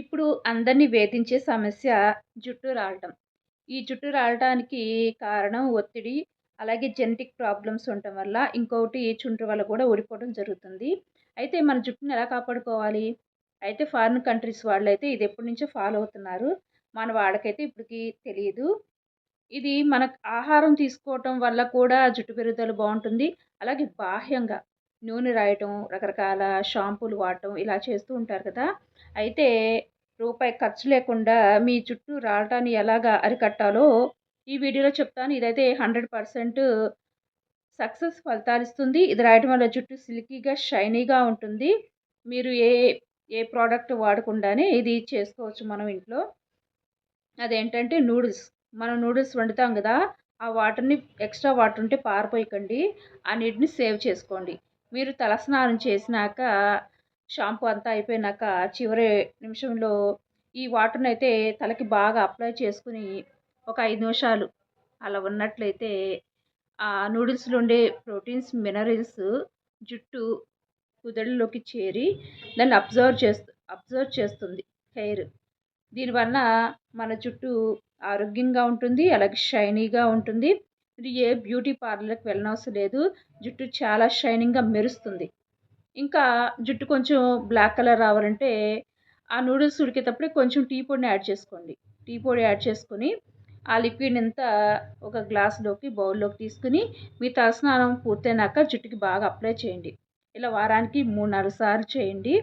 ఇప్పుడు అందరినీ వేధించే సమస్య జుట్టు రాలటం. ఈ జుట్టు రాలటానికి కారణం ఒత్తిడి, అలాగే జెనెటిక్ ప్రాబ్లమ్స్ ఉండటం వల్ల, ఇంకొకటి చుండ్రు వల్ల కూడా ఊడిపోవడం జరుగుతుంది. అయితే మన జుట్టుని ఎలా కాపాడుకోవాలి? అయితే ఫారిన్ కంట్రీస్ వాళ్ళైతే ఇది ఎప్పటినుంచో ఫాలో అవుతున్నారు. మన వాళ్ళకైతే ఇప్పటికి తెలియదు ఇది మన ఆహారం తీసుకోవటం వల్ల కూడా జుట్టు పెరుగుదల బాగుంటుంది అలాగే బాహ్యంగా నూనె రాయటం, రకరకాల షాంపూలు వాడటం ఇలా చేస్తూ ఉంటారు కదా! అయితే రూపాయి ఖర్చు లేకుండా మీ జుట్టు రాలటాన్ని ఎలాగా అరికట్టాలో ఈ వీడియోలో చెప్తాను. ఇదైతే 100% సక్సెస్ ఫలితాలిస్తుంది. ఇది రాయటం వల్ల జుట్టు సిల్కీగా, షైనీగా ఉంటుంది. మీరు ఏ ఏ ప్రోడక్ట్ వాడకుండానే ఇది చేసుకోవచ్చు మనం ఇంట్లో. అదేంటంటే నూడిల్స్. మనం నూడిల్స్ వండుతాం కదా ఆ వాటర్‌ని ఎక్స్‌ట్రా వాటర్ ఉంటే పారిపోయకండి ఆ నీటిని సేవ్ చేసుకోండి. మీరు తలస్నానం చేసినాక షాంపూ అంతా అయిపోయినాక చివరి నిమిషంలో ఈ వాటర్ని అయితే తలకి బాగా అప్లై చేసుకొని ఒక ఐదు నిమిషాలు అలా ఉన్నట్లయితే ఆ నూడిల్స్‌లో ఉండే ప్రోటీన్స్, మినరల్స్ జుట్టు కుదళ్ళలోకి చేరి దాన్ని అబ్జర్వ్ చేస్తు అబ్జర్వ్ చేస్తుంది హెయిర్. దీనివల్ల మన జుట్టు ఆరోగ్యంగా ఉంటుంది. అలాగే షైనీగా ఉంటుంది. మీరు ఏ బ్యూటీ పార్లర్‌కి వెళ్ళనవసరం లేదు. జుట్టు చాలా షైనింగ్‌గా మెరుస్తుంది. ఇంకా జుట్టు కొంచెం బ్లాక్ కలర్ రావాలంటే ఆ నూడిల్స్ ఉడికేటప్పుడే కొంచెం టీ పొడిని యాడ్ చేసుకోండి. టీ పొడి యాడ్ చేసుకొని ఆ లిక్విడ్‌నంతా ఒక గ్లాస్‌లోకి, బౌల్‌లోకి తీసుకుని మీ తలస్నానం పూర్తయినాక జుట్టుకి బాగా అప్లై చేయండి. ఇలా వారానికి 3, 4 సార్లు చేయండి.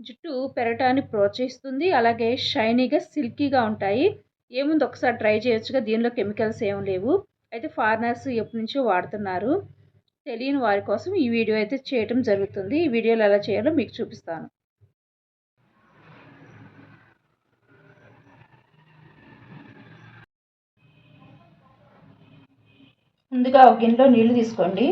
జుట్టు పెరగటాన్ని ప్రోత్సహిస్తుంది. అలాగే షైనీగా, సిల్కీగా ఉంటాయి. ఏముంది ఒకసారి ట్రై చేయొచ్చుగా దీనిలో కెమికల్స్ ఏం లేవు. అయితే ఫారినర్స్ ఎప్పటినుంచో వాడుతున్నారు. తెలియని వారి కోసం ఈ వీడియో అయితే చేయటం జరుగుతుంది. ఈ వీడియోలో ఎలా చేయాలో మీకు చూపిస్తాను. ముందుగా ఒక గిన్నెలో నీళ్ళు తీసుకోండి.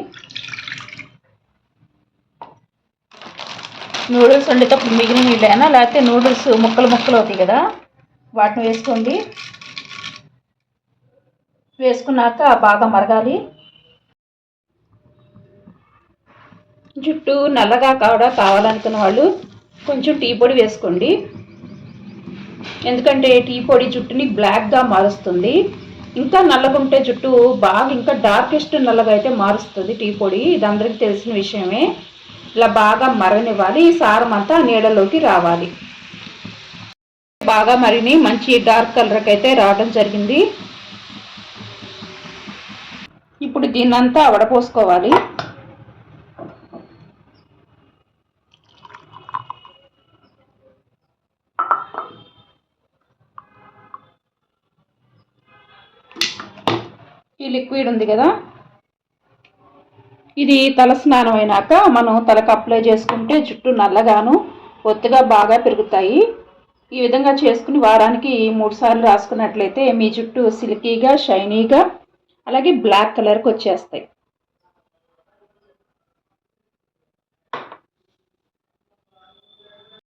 నూడిల్స్ వండేటప్పుడు మిగిలిన నీళ్ళైనా లేకపోతే నూడిల్స్ ముక్కలు ముక్కలు అవుతాయి కదా! వాటిని వేసుకోండి. వేసుకున్నాక బాగా మరగాలి. జుట్టు నల్లగా కావడా కావాలనుకున్న వాళ్ళు కొంచెం టీ పొడి వేసుకోండి. ఎందుకంటే టీ పొడి జుట్టుని బ్లాక్‌గా మారుస్తుంది. ఇంకా నల్లగా ఉంటే జుట్టు బాగా ఇంకా డార్కెస్ట్ నల్లగా అయితే మారుస్తుంది టీ పొడి. ఇది అందరికీ తెలిసిన విషయమే. ఇలా బాగా మరగనివ్వాలి. ఈ సారం అంతా నీడలోకి రావాలి. బాగా మరిని మంచి డార్క్ కలర్‌కి అయితే రావడం జరిగింది. ఇప్పుడు దీన్నంతా వడపోసుకోవాలి. ఈ లిక్విడ్ ఉంది కదా! ఇది తల స్నానం అయినాక మనం తలకు అప్లై చేసుకుంటే జుట్టు నల్లగాను, ఒత్తుగా బాగా పెరుగుతాయి. ఈ విధంగా చేసుకుని వారానికి 3 సార్లు రాసుకున్నట్లయితే మీ జుట్టు సిల్కీగా, షైనీగా అలాగే బ్లాక్ కలర్‌కి వచ్చేస్తాయి.